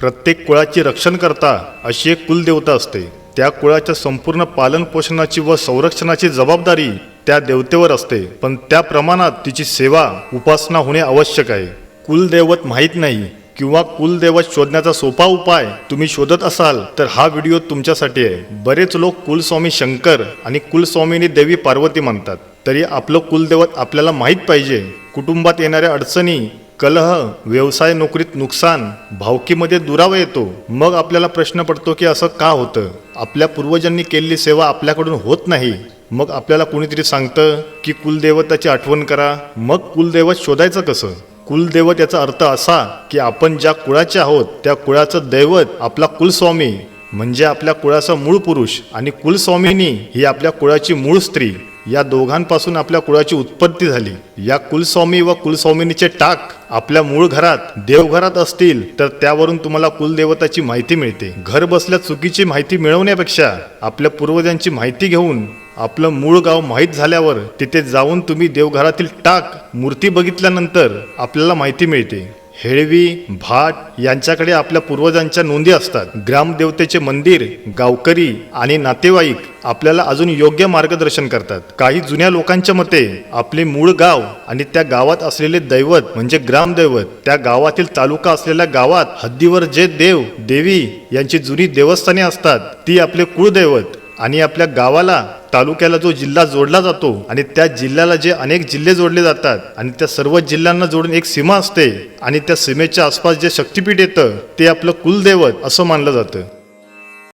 प्रत्येक कुळाची रक्षण करता अशी एक कुलदेवता असते. त्या कुळाच्या संपूर्ण पालनपोषणाची व संरक्षणाची जबाबदारी त्या देवतेवर असते. पण त्या प्रमाणात तिची सेवा उपासना होणे आवश्यक आहे. कुलदैवत माहीत नाही किंवा कुलदैवत शोधण्याचा सोपा उपाय तुम्ही शोधत असाल तर हा व्हिडिओ तुमच्यासाठी आहे. बरेच लोक कुलस्वामी शंकर आणि कुलस्वामिनी देवी पार्वती म्हणतात तरी आपलं कुलदैवत आपल्याला माहीत पाहिजे. कुटुंबात येणाऱ्या अडचणी कलह व्यवसाय नोकरीत नुकसान भावकीमध्ये दुरावा येतो. मग आपल्याला प्रश्न पडतो की असं का होतं? आपल्या पूर्वजांनी केलेली सेवा आपल्याकडून होत नाही. मग आपल्याला कुणीतरी सांगतं की कुलदेवताची आठवण करा. मग कुलदैवत शोधायचं कसं? कुलदैवत याचा अर्थ असा की आपण ज्या कुळाचे आहोत त्या कुळाचं दैवत आपला कुलस्वामी म्हणजे आपल्या कुळाचा मूळ पुरुष आणि कुलस्वामिनी ही आपल्या कुळाची मूळ स्त्री. या दोघांपासून आपल्या कुळाची उत्पत्ती झाली. या कुलस्वामी व कुलस्वामिनीचे टाक आपल्या मूळ घरात देवघरात असतील तर त्यावरून तुम्हाला कुलदेवताची माहिती मिळते. घर बसल्या चुकीची माहिती मिळवण्यापेक्षा आपल्या पूर्वजांची माहिती घेऊन आपलं मूळ गाव माहीत झाल्यावर तिथे जाऊन तुम्ही देवघरातील टाक मूर्ती बघितल्यानंतर आपल्याला माहिती मिळते. हेळवी भाट यांच्याकडे आपल्या पूर्वजांच्या नोंदी असतात. ग्रामदेवतेचे मंदिर गावकरी आणि नातेवाईक आपल्याला अजून योग्य मार्गदर्शन करतात. काही जुन्या लोकांच्या मते आपले मूळ गाव आणि त्या गावात असलेले दैवत म्हणजे ग्रामदैवत त्या गावातील तालुका असलेल्या गावात हद्दीवर जे देव देवी यांची जुनी देवस्थाने असतात ती आपले कुळदैवत आणि आपल्या गावाला तालुक्याला जो जिल्हा जोडला जातो आणि त्या जिल्ह्याला जे अनेक जिल्हे जोडले जातात आणि त्या सर्व जिल्ह्यांना जोडून एक सीमा असते आणि त्या सीमेच्या आसपास जे शक्तिपीठ येतं ते आपलं कुलदैवत असं मानलं जातं.